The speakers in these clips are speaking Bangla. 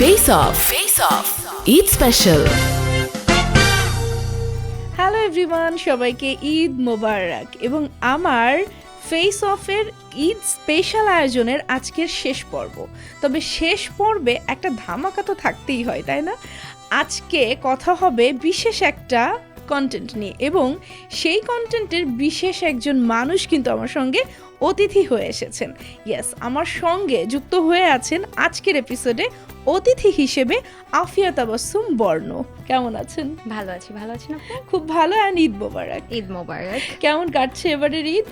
Face off face off Eid special hello everyone সবাইকে ঈদ মোবারক। এবং আমার ফেস অফের ঈদ স্পেশাল আয়োজনের আজকের শেষ পর্ব। তবে শেষ পর্বে একটা ধামাকা তো থাকতেই হয়, তাই না? আজকে কথা হবে বিশেষ একটা কন্টেন্ট নিয়ে। এবং সেই কন্টেন্টের বিশেষ একজন মানুষ কিন্তু আমার সঙ্গে অতিথি হয়ে এসেছেন। ইয়েস আমার সঙ্গে যুক্ত হয়ে আছেন আজকের এপিসোডে অতিথি হিসেবে আফিয়া তাবাসুম বর্ণ। কেমন আছেন? ভালো আছি ভালো আছেন আপনি? খুব ভালো অ্যান্ড ঈদ মোবারক। ঈদ মোবারক। কেমন কাটছে এবারের ঈদ?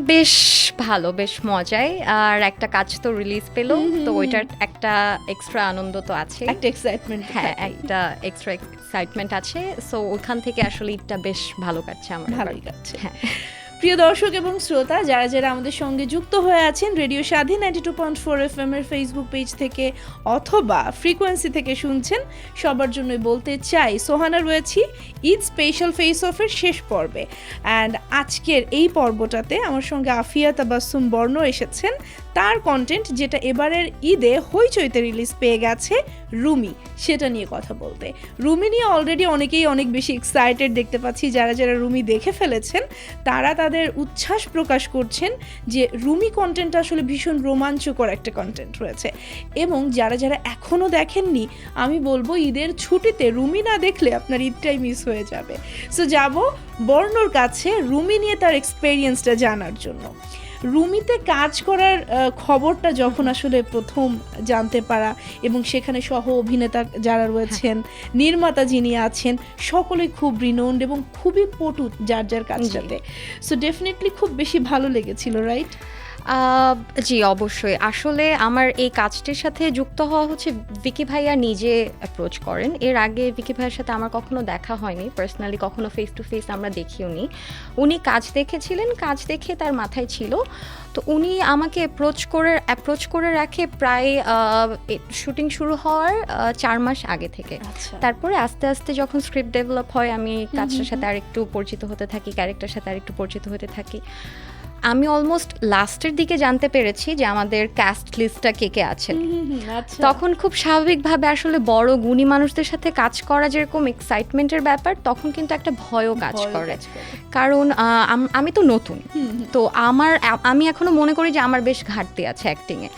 বেশ ভালো বেশ মজায়। আর একটা কাজ তো রিলিজ পেল তো ওইটার একটা এক্সট্রা আনন্দ তো আছে। একটা এক্সাইটমেন্ট হ্যাঁ একটা এক্সট্রা এক্সাইটমেন্ট আছে। সো ওখান থেকে আসলে ঈদটা বেশ ভালো কাটছে আমার ভালোই কাটছে। হ্যাঁ। প্রিয় দর্শক এবং শ্রোতা, যারা যারা আমাদের সঙ্গে যুক্ত হয়ে আছেন, radio Shadhin ninety two point four F M এর ফেসবুক পেজ থেকে অথবা ফ্রিকোয়েন্সি থেকে শুনছেন, সবার জন্যই বলতে চাই, সোহানা রয়েছি ঈদ স্পেশাল ফেস অফের শেষ পর্বে। অ্যান্ড আজকের এই পর্বটাতে আমার সঙ্গে আফিয়া তাবাসুম বর্ণ এসেছেন। তার কন্টেন্ট যেটা এবারের ঈদে হইচইতে রিলিজ পেয়ে গেছে রুমি, সেটা নিয়ে কথা বলতে। রুমি নিয়ে অলরেডি অনেকেই অনেক বেশি এক্সাইটেড দেখতে পাচ্ছি, যারা যারা রুমি দেখে ফেলেছেন, তারা তাদের উচ্ছ্বাস প্রকাশ করছেন যে রুমি কন্টেন্ট আসলে ভীষণ রোমাঞ্চকর একটা কন্টেন্ট রয়েছে। এবং যারা যারা এখনও দেখেননি, আমি বলব ঈদের ছুটিতে রুমি না দেখলে আপনার ঈদটাই মিস হয়ে যাবে। সো যাব বর্ণর কাছে রুমি নিয়ে তার এক্সপেরিয়েন্সটা জানার জন্য। রুমিতে কাজ করার খবরটা যখন আসলে প্রথম জানতে পারা এবং সেখানে সহ অভিনেতা যারা রয়েছেন নির্মাতা যিনি আছেন সকলেই খুব রিনোন্ড এবং খুবই পটু যার যার কাজটাতে। সো ডেফিনেটলি খুব বেশি ভালো লেগেছিল রাইট জি অবশ্যই। আসলে আমার এই কাজটির সাথে যুক্ত হওয়া হচ্ছে ভিকি ভাইয়া নিজে অ্যাপ্রোচ করেন। এর আগে ভিকি ভাইয়ের সাথে আমার কখনো দেখা হয়নি। পার্সোনালি কখনো ফেস টু ফেস আমরা দেখিও নি। উনি কাজ দেখেছিলেন কাজ দেখে তার মাথায় ছিল। তো উনি আমাকে অ্যাপ্রোচ করে অ্যাপ্রোচ করে রাখে প্রায় শুটিং শুরু হওয়ার চার মাস আগে থেকে। আচ্ছা। তারপরে আস্তে আস্তে যখন স্ক্রিপ্ট ডেভেলপ হয় আমি কাজটার সাথে আরেকটু পরিচিত হতে থাকি ক্যারেক্টার সাথে আরেকটু পরিচিত হতে থাকি। আমি অলমোস্ট লাস্টের দিকে জানতে পেরেছি যে আমাদের ক্যাস্ট লিস্টটা কে কে আছেন। আচ্ছা। তখন খুব স্বাভাবিকভাবে আসলে বড় গুণী মানুষদের সাথে কাজ করা যেরকম এক্সাইটমেন্টের ব্যাপার তখন কিন্তু একটা ভয়ও কাজ করে। কারণ আমি তো নতুন। তো আমার আমি এখনও মনে করি যে আমার বেশ ঘাটতি আছে অ্যাক্টিংয়ে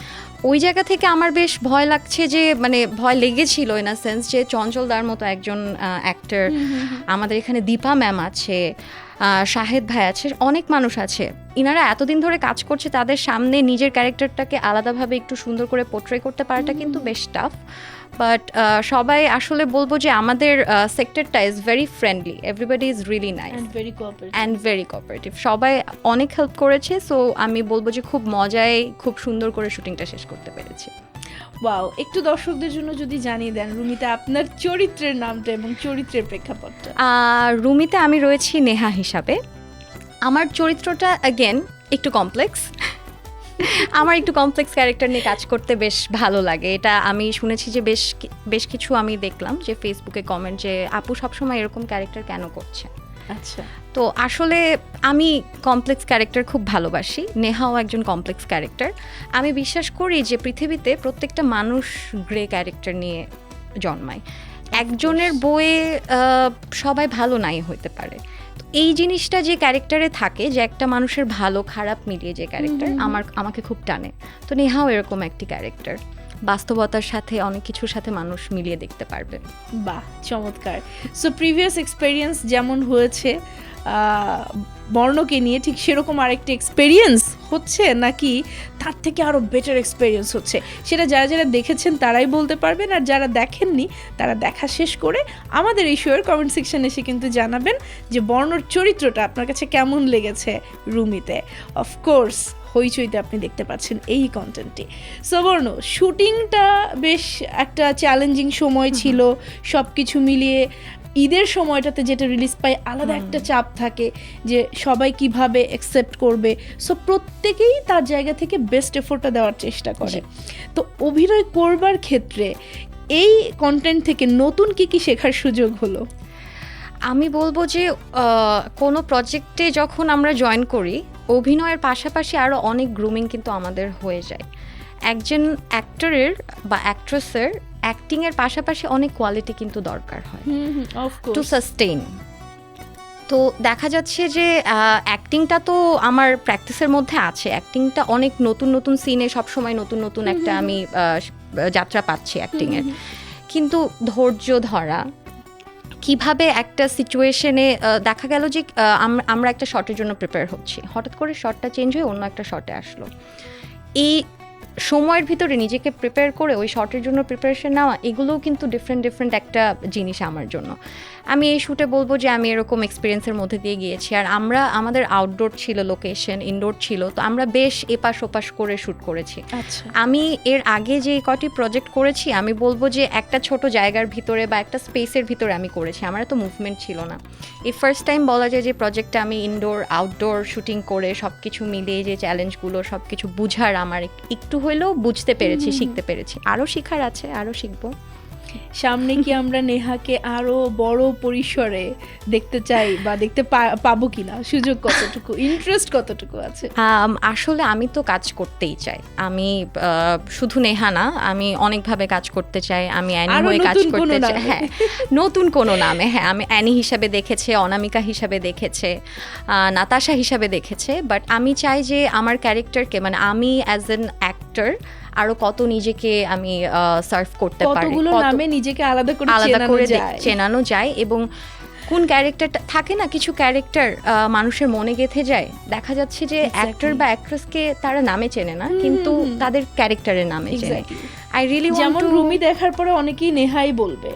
ওই জায়গা থেকে আমার বেশ ভয় লাগছে যে মানে ভয় লেগেছিল ইন আ সেন্স যে চঞ্চলদার মতো একজন অ্যাক্টর আমাদের এখানে দীপা ম্যাম আছে। শাহেদ ভাই আছে অনেক মানুষ আছে। ইনারা এতদিন ধরে কাজ করছে তাদের সামনে নিজের ক্যারেক্টারটাকে আলাদাভাবে একটু সুন্দর করে পোট্রে করতে পারাটা কিন্তু বেশ টাফ বাট সবাই আসলে বলব যে আমাদের সেক্টরটা is very friendly everybody is really nice. And very cooperative সবাই অনেক হেল্প করেছে সো আমি বলব যে খুব মজায় খুব সুন্দর করে শুটিংটা শেষ করতে পেরেছি। ওয়াও একটু দর্শকদের জন্য যদি জানিয়ে দেন, রুমিতে, আপনার চরিত্রের নামটা এবং চরিত্রের প্রেক্ষাপটটা। রুমিতে, আমি রয়েছি নেহা হিসাবে। আমার চরিত্রটা অ্যাগেন একটু কমপ্লেক্স আমার একটু কমপ্লেক্স ক্যারেক্টার নিয়ে কাজ করতে বেশ ভালো লাগে। এটা আমি শুনেছি যে বেশ বেশ কিছু আমি দেখলাম যে ফেসবুকে কমেন্ট যে, আপু সবসময় এরকম ক্যারেক্টার কেন করছে আচ্ছা। তো আসলে আমি কমপ্লেক্স ক্যারেক্টার খুব ভালোবাসি। নেহাও একজন কমপ্লেক্স ক্যারেক্টার আমি বিশ্বাস করি যে পৃথিবীতে প্রত্যেকটা মানুষ গ্রে ক্যারেক্টার নিয়ে জন্মায়। একজনের বইয়ে সবাই ভালো নাই হইতে পারে। তো এই জিনিসটা যে ক্যারেক্টারে থাকে যে একটা মানুষের ভালো খারাপ মিলিয়ে যে ক্যারেক্টার আমার আমাকে খুব টানে। তো নেহাও এরকম একটি ক্যারেক্টার বাস্তবতার সাথে, অনেক কিছুর সাথে মানুষ মিলিয়ে দেখতে পারবে। বাহ, চমৎকার। সো প্রিভিয়াস এক্সপেরিয়েন্স যেমন হয়েছে বর্ণকে নিয়ে ঠিক সেরকম আরেকটা এক্সপেরিয়েন্স হচ্ছে নাকি তার থেকে আরও বেটার এক্সপেরিয়েন্স হচ্ছে? সেটা যারা যারা দেখেছেন তারাই বলতে পারবেন, আর যারা দেখেননি তারা দেখা শেষ করে আমাদের এই শোয়ের কমেন্ট সেকশন এসে কিন্তু জানাবেন যে বর্ণর চরিত্রটা আপনার কাছে কেমন লেগেছে রুমিতে। অফকোর্স হইচইতে আপনি দেখতে পাচ্ছেন এই কন্টেন্টটি সবর্ণ শুটিংটা বেশ একটা চ্যালেঞ্জিং সময় ছিল। সব কিছু মিলিয়ে ঈদের সময়টাতে যেটা রিলিজ পায় আলাদা একটা চাপ থাকে যে সবাই কীভাবে অ্যাকসেপ্ট করবে। সো প্রত্যেকেই তার জায়গা থেকে বেস্ট এফোর্টটা দেওয়ার চেষ্টা করে। তো অভিনয় করবার ক্ষেত্রে এই কন্টেন্ট থেকে নতুন কি কি শেখার সুযোগ হলো? আমি বলব যে কোনো প্রজেক্টে যখন আমরা জয়েন করি অভিনয়ের পাশাপাশি আরও অনেক গ্রুমিং কিন্তু আমাদের হয়ে যায়। একজন অ্যাক্টরের বা অ্যাক্ট্রেসের অ্যাক্টিংয়ের পাশাপাশি অনেক কোয়ালিটি কিন্তু দরকার হয়। টু সাস্টেইন তো দেখা যাচ্ছে যে অ্যাক্টিংটা তো আমার প্র্যাকটিসের মধ্যে আছে। অ্যাক্টিংটা অনেক নতুন নতুন সিনে সবসময় নতুন নতুন একটা আমি যাত্রা পাচ্ছি অ্যাক্টিংয়ের কিন্তু ধৈর্য ধরা কীভাবে একটা সিচুয়েশনে দেখা গেল যে আমরা একটা শটের জন্য প্রিপেয়ার হচ্ছি। হঠাৎ করে শটটা চেঞ্জ হয়ে অন্য একটা শটে আসলো। এই সময়ের ভিতরে নিজেকে প্রিপেয়ার করে ওই শটের জন্য প্রিপারেশন নেওয়া এগুলোও কিন্তু ডিফারেন্ট ডিফারেন্ট একটা জিনিস আমার জন্য। আমি এই শ্যুটে বলব যে আমি এরকম এক্সপিরিয়েন্সের মধ্যে দিয়ে গিয়েছি। আর আমরা আমাদের আউটডোর ছিল লোকেশন ইনডোর ছিল তো আমরা বেশ এপাশ ওপাশ করে শ্যুট করেছি। আচ্ছা। আমি এর আগে যে কটি প্রজেক্ট করেছি আমি বলব যে একটা ছোট জায়গার ভিতরে বা একটা স্পেসের ভিতরে আমি করেছি। আমার এত মুভমেন্ট ছিল না। এই ফার্স্ট টাইম বলা যায় যে প্রজেক্টটা আমি ইনডোর আউটডোর শ্যুটিং করে সব কিছু মিলিয়ে যে চ্যালেঞ্জগুলো সব কিছু বুঝার আমার একটু হলেও বুঝতে পেরেছি শিখতে পেরেছি। আরও শেখার আছে আরও শিখব। সামনে কি আমরা নেহাকে আরও বড় পরিসরে দেখতে চাই বা দেখতে পাবো কিনা? সুযোগ কতটুকু? ইন্টারেস্ট কতটুকু আছে? আসলে আমি তো কাজ করতেই চাই। আমি শুধু নেহা না আমি অনেকভাবে কাজ করতে চাই আমি অ্যানি হয়ে কাজ করতে চাই। হ্যাঁ নতুন কোনো নামে। হ্যাঁ আমি অ্যানি হিসাবে দেখেছে অনামিকা হিসাবে দেখেছে নাতাশা হিসাবে দেখেছে বাট আমি চাই যে আমার ক্যারেক্টারকে মানে আমি অ্যাজ এন অ্যাক্টর আরও কত নিজেকে আমি সার্ভ করতে পারি। কতগুলো নামে নিজেকে আলাদা করে আলাদা করে চেনানো যায় এবং কোন ক্যারেক্টারটা থাকে না কিছু ক্যারেক্টার মানুষের মনে গেঁথে যায়। দেখা যাচ্ছে যে অ্যাক্টর বা অ্যাক্ট্রেসকে তারা নামে চেনে না কিন্তু তাদের ক্যারেক্টারের নামে চেনে. আই রিয়েলি যেমন রুমি দেখার পরে অনেকেই নেহাই বলবে।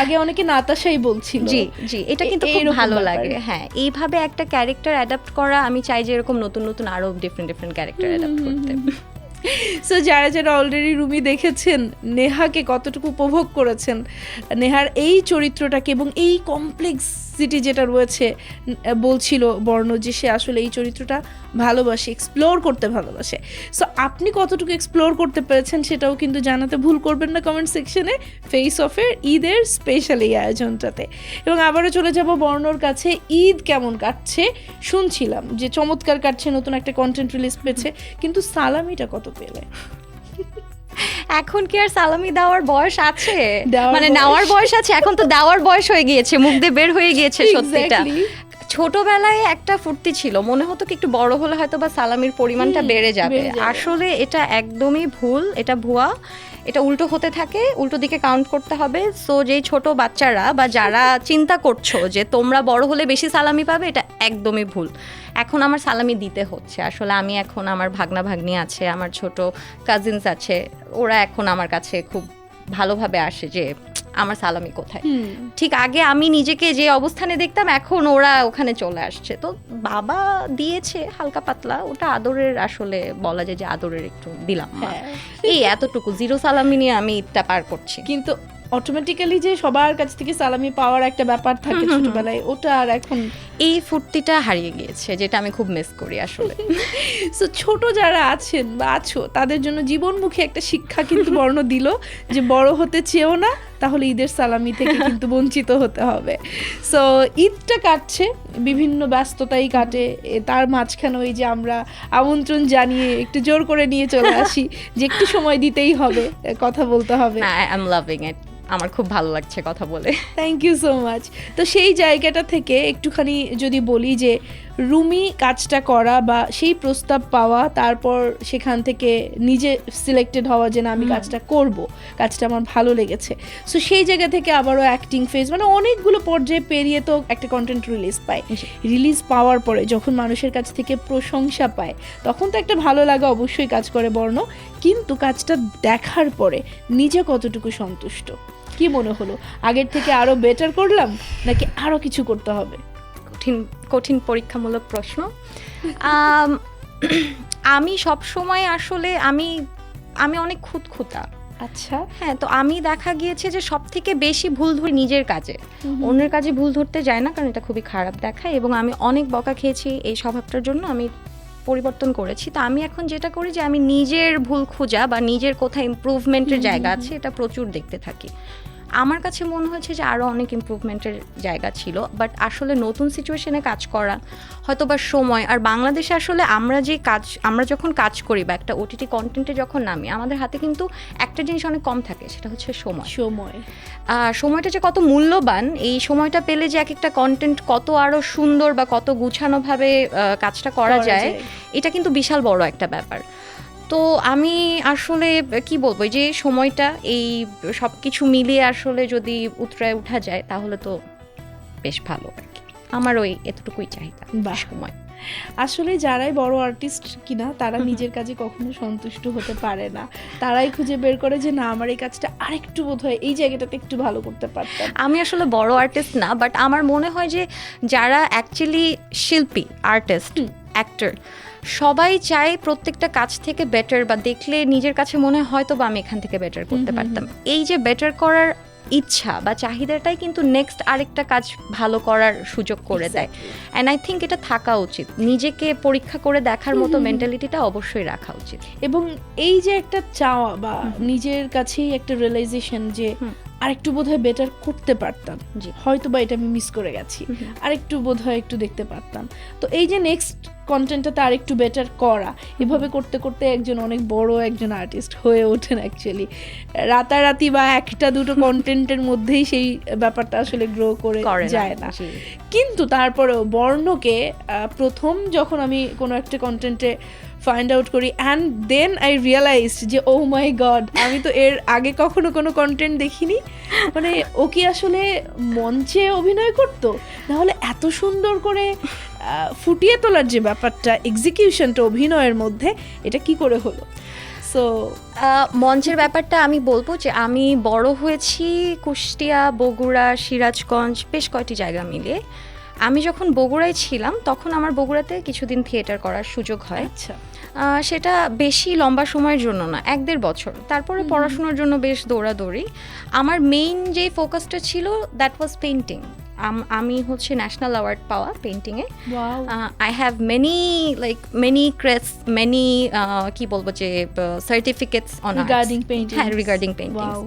আগে অনেকে নাতাশাই বলছিল। জি জি এটা কিন্তু খুব ভালো লাগে। হ্যাঁ এইভাবে একটা ক্যারেক্টার অ্যাডাপ্ট করা আমি চাই যে এরকম নতুন নতুন আরও ডিফারেন্ট ডিফারেন্ট ক্যারেক্টার অ্যাডাপ্ট করতে। সো যারা যারা অলরেডি রুমি দেখেছেন, নেহাকে কতটুকু উপভোগ করেছেন, নেহার এই চরিত্রটাকে এবং এই কমপ্লেক্সিটি যেটা রয়েছে বলছিল বর্ণ যে সে আসলে এই চরিত্রটা ভালোবাসে এক্সপ্লোর করতে ভালোবাসে। সো আপনি কতটুকু এক্সপ্লোর করতে পেরেছেন সেটাও কিন্তু জানাতে ভুল করবেন না কমেন্ট সেকশনে ফেস অফের ঈদের স্পেশাল এই আয়োজনটাতে। এবং আবারও চলে যাব বর্ণর কাছে, ঈদ কেমন কাটছে? শুনছিলাম যে চমৎকার কাটছে, নতুন একটা কন্টেন্ট রিলিজ পেয়েছে, কিন্তু সালামিটা কত পেলে? এখন কি আর সালামি দেওয়ার বয়স আছে? মানে নেওয়ার বয়স আছে এখন তো দেওয়ার বয়স হয়ে গিয়েছে মুখ দিয়ে বের হয়ে গিয়েছে সত্যিটা. ছোটবেলায় একটা ফুর্তি ছিল। মনে হতো কি একটু বড় হলে হয়তো বা সালামির পরিমাণটা বেড়ে যাবে। আসলে এটা একদমই ভুল এটা ভুয়া। এটা উল্টো হতে থাকে উল্টো দিকে কাউন্ট করতে হবে। সো যেই ছোট বাচ্চারা বা যারা চিন্তা করছ যে তোমরা বড় হলে বেশি সালামি পাবে এটা একদমই ভুল। এখন আমার সালামি দিতে হচ্ছে। আসলে আমি এখন আমার ভাগনা ভাগ্নি আছে আমার ছোট কাজিনস আছে। ওরা এখন আমার কাছে খুব ভালোভাবে আসে যে আমার সালামি কোথায়? ঠিক আগে আমি নিজেকে যে অবস্থানে দেখতাম এখন ওরা ওখানে চলে আসছে। তো বাবা দিয়েছে হালকা পাতলা ওটা আদরের আসলে বলা যায় যে আদরের একটু দিলাম হ্যাঁ। এই এতটুকু জিরো সালামি নিয়ে আমি ঈদটা পার করছি। কিন্তু অটোমেটিক্যালি যে সবার কাছ থেকে সালামি পাওয়ার একটা ব্যাপার থাকে। ছোটবেলায় ওটা আর এখন এই ফুর্তিটা হারিয়ে গিয়েছে যেটা আমি খুব মিস করি আসলে। সো ছোট যারা আছেন বা আছো তাদের জন্য জীবনমুখী একটা শিক্ষা কিন্তু বর্ণ দিল যে বড় হতে চেয়েও না তাহলে ঈদের সালামি থেকে কিন্তু বঞ্চিত হতে হবে। সো ঈদটা কাটছে বিভিন্ন ব্যস্ততাই কাটে তার মাঝখানে ওই যে আমরা আমন্ত্রণ জানিয়ে একটু জোর করে নিয়ে চলে আসি যে একটু সময় দিতেই হবে কথা বলতে হবে। না আই এম লাভিং ইট আমার খুব ভালো লাগছে কথা বলে। থ্যাংক ইউ সো মাচ তো সেই জায়গাটা থেকে একটুখানি যদি বলি যে রুমি কাজটা করা বা সেই প্রস্তাব পাওয়া তারপর সেখান থেকে নিজে সিলেক্টেড হওয়া যে না আমি কাজটা করব কাজটা আমার ভালো লেগেছে। সো সেই জায়গা থেকে আবারও অ্যাক্টিং ফেজ মানে অনেকগুলো পর্যায়ে পেরিয়ে তো একটা কন্টেন্ট রিলিজ পায়। রিলিজ পাওয়ার পরে যখন মানুষের কাছ থেকে প্রশংসা পায় তখন তো একটা ভালো লাগা অবশ্যই কাজ করে বর্ণ কিন্তু কাজটা দেখার পরে নিজে কতটুকু সন্তুষ্ট? কি মনে হলো? আগের থেকে আরও বেটার করলাম নাকি আরও কিছু করতে হবে? কঠিন কঠিন পরীক্ষামূলক প্রশ্ন। আমি সব সময় আসলে আমি আমি অনেক খুঁতখুঁতা। আচ্ছা। হ্যাঁ তো আমি দেখা গিয়েছে যে সব থেকে বেশি ভুল ধরি নিজের কাজে। অন্যের কাজে ভুল ধরতে যায় না কারণ এটা খুবই খারাপ দেখায় এবং আমি অনেক বকা খেয়েছি এই স্বভাবটার জন্য আমি পরিবর্তন করেছি। তো আমি এখন যেটা করি যে আমি নিজের ভুল খোঁজা বা নিজের কোথায় ইমপ্রুভমেন্টের জায়গা আছে এটা প্রচুর দেখতে থাকি। আমার কাছে মনে হয়েছে যে আরও অনেক ইমপ্রুভমেন্টের জায়গা ছিল বাট আসলে নতুন সিচুয়েশনে কাজ করা হয়তো বা সময় আর বাংলাদেশে আসলে আমরা যে কাজ আমরা যখন কাজ করি বা একটা ওটিটি কন্টেন্টে যখন নামি আমাদের হাতে কিন্তু একটা জিনিস অনেক কম থাকে সেটা হচ্ছে সময়। সময়। সময়টা যে কত মূল্যবান এই সময়টা পেলে যে এক একটা কন্টেন্ট কত আরও সুন্দর বা কত গুছানোভাবে কাজটা করা যায়। এটা কিন্তু বিশাল বড় একটা ব্যাপার। তো আমি আসলে কি বলব এই যে সময়টা এই সব কিছু মিলিয়ে আসলে যদি উতরায় উঠা যায় তাহলে তো বেশ ভালো আর কি। আমার ওই এতটুকুই চাহিদা বাহ। সময়। আসলে যারাই বড় আর্টিস্ট কিনা তারা নিজের কাজে কখনো সন্তুষ্ট হতে পারে না। তারাই খুঁজে বের করে যে না আমার এই কাজটা আরেকটু বোধ হয় এই জায়গাটাতে একটু ভালো করতে পারতাম। আমি আসলে বড় আর্টিস্ট না বাট আমার মনে হয় যে যারা অ্যাকচুয়ালি শিল্পী আর্টিস্ট অ্যাক্টর সবাই চায় প্রত্যেকটা কাজ থেকে বেটার বা দেখলে নিজের কাছে মনে হয় হয়তো বা আমি এখান থেকে বেটার করতে পারতাম। এই যে বেটার করার ইচ্ছা বা চাহিদাটাই কিন্তু নেক্সট আরেকটা কাজ ভালো করার সুযোগ করে দেয়। অ্যান্ড আই থিঙ্ক এটা থাকা উচিত। নিজেকে পরীক্ষা করে দেখার মতো। মেন্টালিটিটা অবশ্যই রাখা উচিত। এবং এই যে একটা চাওয়া বা নিজের কাছেই একটা রিয়েলাইজেশন যে আরেকটু বোধহয় বেটার করতে পারতাম। হয়তো বা এটা আমি মিস করে গেছি। আরেকটু বোধহয় একটু দেখতে পারতাম। তো এই যে নেক্সট কন্টেন্টটা আর একটু বেটার করা এভাবে করতে করতে একজন অনেক বড় একজন আর্টিস্ট হয়ে ওঠেন অ্যাকচুয়ালি রাতারাতি বা একটা দুটো কন্টেন্টের মধ্যেই সেই ব্যাপারটা আসলে গ্রো করে যায় না। কিন্তু তারপরেও বর্ণকে প্রথম যখন আমি কোনো একটা কন্টেন্টে ফাইন্ড আউট করি অ্যান্ড দেন আই রিয়েলাইজ যে ও মাই গড আমি তো এর আগে কখনো কোনো কন্টেন্ট দেখিনি। মানে ও কি আসলে মঞ্চে অভিনয় করতো? তাহলে এত সুন্দর করে ফুটিয়ে তোলার যে ব্যাপারটা এক্সিকিউশনটা অভিনয়ের মধ্যে, এটা কি করে হলো? সো মঞ্চের ব্যাপারটা আমি বলব যে, আমি বড় হয়েছি কুষ্টিয়া, বগুড়া, সিরাজগঞ্জ, বেশ কয়টি জায়গা মিলিয়ে। আমি যখন বগুড়ায় ছিলাম তখন আমার বগুড়াতে কিছুদিন থিয়েটার করার সুযোগ হয়। আচ্ছা। সেটা বেশি লম্বা সময়ের জন্য না এক দেড় বছর। তারপরে পড়াশোনার জন্য বেশ দৌড়াদৌড়ি। আমার মেইন যে ফোকাসটা ছিল দ্যাট ওয়াজ পেন্টিং আমি হচ্ছে ন্যাশনাল অ্যাওয়ার্ড পাওয়া পেন্টিংয়ে I have many like many crest many কি বলব যে সার্টিফিকেটস অন রিগার্ডিং পেইন্টিং হ্যাঁ রিগার্ডিং পেইন্টিং ওয়াও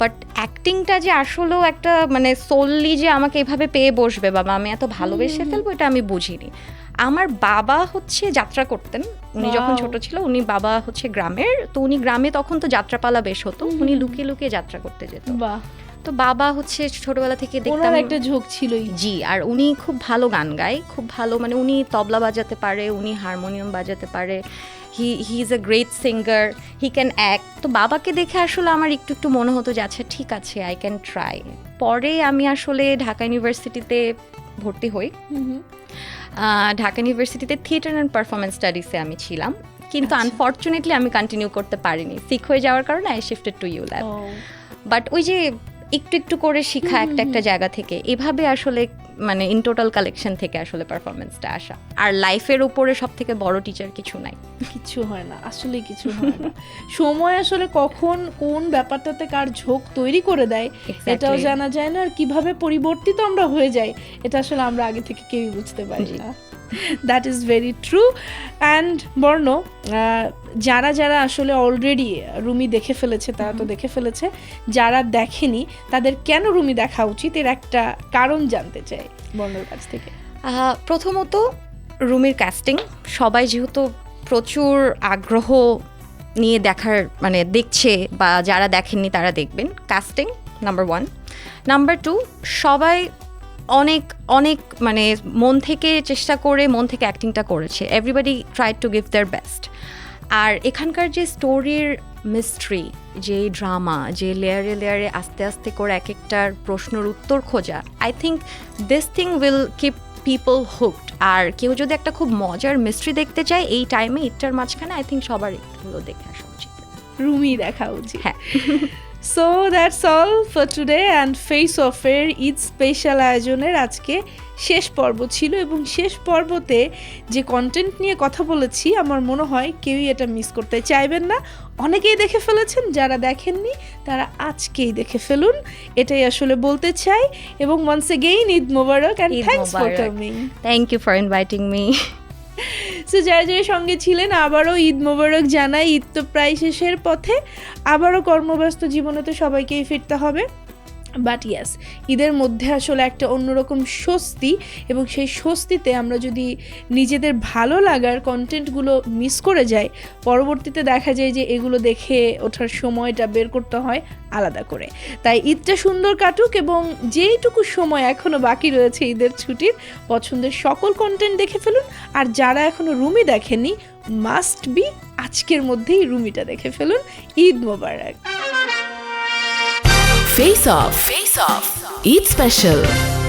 বাট অ্যাক্টিংটা যে আসলেও একটা মানে সোললি যে আমাকে এভাবে পেয়ে বসবে বাবা আমি এত ভালোবেসে ফেলব এটা আমি বুঝিনি। আমার বাবা হচ্ছে যাত্রা করতেন। উনি যখন ছোট ছিল উনি বাবা হচ্ছে গ্রামের তো উনি গ্রামে তখন তো যাত্রাপালা বেশ হতো উনি। লুকিয়ে লুকিয়ে যাত্রা করতে যেত। তো বাবা হচ্ছে ছোটবেলা থেকে দেখতাম একটা ঝোঁক ছিলই। জি আর উনি খুব ভালো গান গায় খুব ভালো মানে উনি তবলা বাজাতে পারে উনি হারমোনিয়াম বাজাতে পারে he he is a great singer he can act তো বাবাকে দেখে আসলে আমার একটু একটু মনে হতো যে আচ্ছা ঠিক আছে আই ক্যান ট্রাই পরে আমি আসলে ঢাকা ইউনিভার্সিটিতে ভর্তি হই। ঢাকা ইউনিভার্সিটিতে থিয়েটার অ্যান্ড পারফরমেন্স স্টাডিসে আমি ছিলাম। কিন্তু আচ্ছা। আনফর্চুনেটলি আমি কন্টিনিউ করতে পারিনি। সিক হয়ে যাওয়ার কারণে I shifted to U lab but ওই যে একটু একটু করে শিখা একটা একটা জায়গা থেকে এভাবে আসলে মানে ইন টোটাল কালেকশন থেকে আসলে পারফরমেন্সটা আসা। আর লাইফের উপরে সব থেকে বড় টিচার কিছু নাই। কিছু হয় না আসলে কিছু হয় না। সময় আসলে কখন কোন ব্যাপারটাতে কার ঝোঁক তৈরি করে দেয় এটাও জানা যায় না। আর কীভাবে পরিবর্তিত আমরা হয়ে যাই এটা আসলে আমরা আগে থেকে কেউই বুঝতে পারি না। That is very true and বর্ণ যারা যারা আসলে অলরেডি রুমি দেখে ফেলেছে তারা তো দেখে ফেলেছে যারা দেখেনি তাদের কেন রুমি দেখা উচিত? এর একটা কারণ জানতে চাই বর্ণর কাছ থেকে। প্রথমত রুমির কাস্টিং সবাই যেহেতু প্রচুর আগ্রহ নিয়ে দেখার মানে দেখছে বা যারা দেখেননি তারা দেখবেন। Casting number one number two সবাই অনেক অনেক মানে মন থেকে চেষ্টা করে মন থেকে অ্যাক্টিংটা করেছে। Everybody try to give their best আর এখানকার যে স্টোরির মিস্ট্রি যে ড্রামা যে লেয়ারে লেয়ারে আস্তে আস্তে করে এক একটার প্রশ্নের উত্তর খোঁজা I think this thing will keep people hooked আর কেউ যদি একটা খুব মজার মিস্ট্রি দেখতে চায় এই টাইমে ইটটার মাঝখানে আই থিঙ্ক সবার একটুগুলো দেখে আসা উচিত। রুমি দেখা উচিত। হ্যাঁ। So that's all for today and face অফের ঈদ স্পেশাল আয়োজনের আজকে শেষ পর্ব ছিল এবং শেষ পর্বতে যে কন্টেন্ট নিয়ে কথা বলেছি আমার মনে হয় কেউই এটা মিস করতে চাইবেন না। অনেকেই দেখে ফেলেছেন যারা দেখেননি তারা আজকেই দেখে ফেলুন। এটাই আসলে বলতে চাই এবং once again Eid Mubarak and thanks for coming thank you for inviting me so যারা যারা সঙ্গে ছিলেন, আবারও ঈদ মোবারক জানাই। ঈদ তো প্রায় শেষের পথে। আবারও কর্মব্যস্ত জীবনে তো সবাইকেই ফিরতে হবে। বাট ইয়াস ঈদের মধ্যে আসলে একটা অন্যরকম স্বস্তি এবং সেই স্বস্তিতে আমরা যদি নিজেদের ভালো লাগার কন্টেন্টগুলো মিস করে যাই, পরবর্তীতে দেখা যায় যে এগুলো দেখে ওঠার সময়টা বের করতে হয় আলাদা করে। তাই ঈদটা সুন্দর কাটুক এবং যেইটুকু সময় এখনও বাকি রয়েছে ঈদের ছুটির, পছন্দের সকল কন্টেন্ট দেখে ফেলুন। আর যারা এখনও রুমি দেখেনি মাস্ট বি আজকের মধ্যেই রুমিটা দেখে ফেলুন। ঈদ মোবারক। Face Off. Face Off. Eat Special.